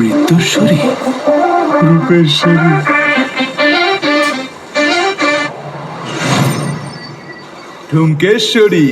উত্তরসূরি রূপেশ্বরী ঠুমকেশ্বরী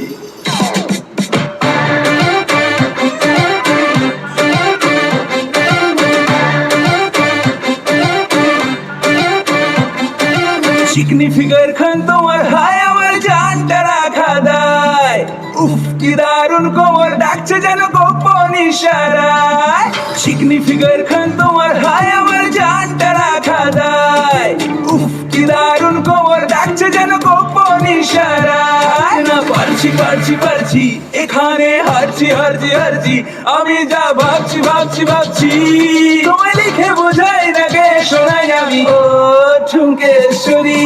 চিকনি ফিগার খান তোমার হায়, আমার জানটা রাখা দায়। উফ, কি দারুণ কোমর, ডাকছে যেন গোপন ইশারায় চিকনি ফিগার খান তোমার হায়, আমার জানটা রাখা দায়। উফ, কি দারুণ কোমর ডাকছে যেন গোপন ইশারায়। না, পারছি পারছি পারছি, এখানে হারছি হারছি হারছি, আমি যা ভাবছি ভাবছি ভাবছি। তোমায় লিখে বোঝাই না গে, শোনাই আমি। ও, ঠুমকেশ্বরী।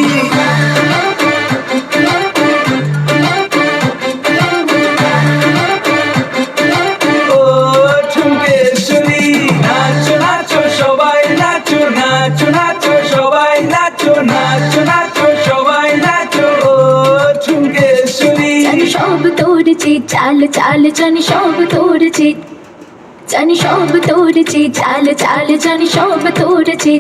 চাল চাল, জানি সব তোরছি। জানি চাল চাল, জানি সব তোরছি।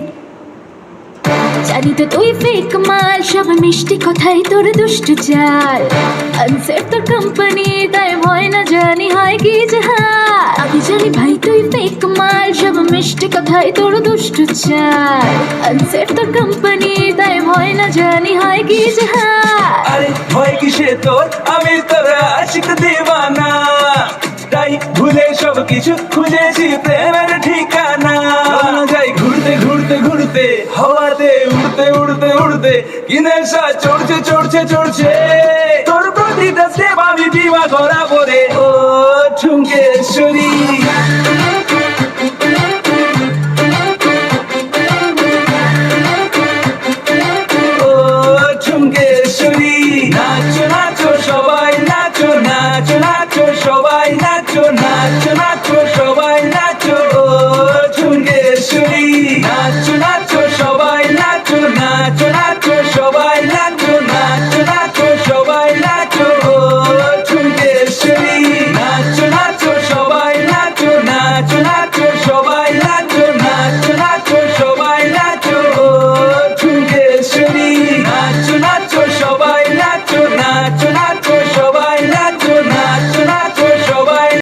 জানি তো তুই ফেক মাল, সব মিষ্টি কথাই তোর দুষ্ট চাল। আনসের তোর কোম্পানি তাই ভয় না জানি হয় কি জাহাল আমি জানি ভাই মিষ্টি কথাই তোর দুষ্ট চাল আনসের তোর কোম্পানি তাই ভয় না জানি হয় কি জাহাল আরে ভয় কিসে তোর? আমি তোর আশিক দেওয়ানা। তাই ভুলে সব কিছু খুঁজেছি প্রেমের ঠিকানা। যাই ঘুরতে ঘুরতে ঘুরতে, হাওয়াতে উড়তে উড়তে উড়তে কি নেশা চড়ছে চড়ছে চড়ছে। তোর প্রতিটা স্টেপ আমি বিমা করা পরে ও ঠুমকেশ্বরী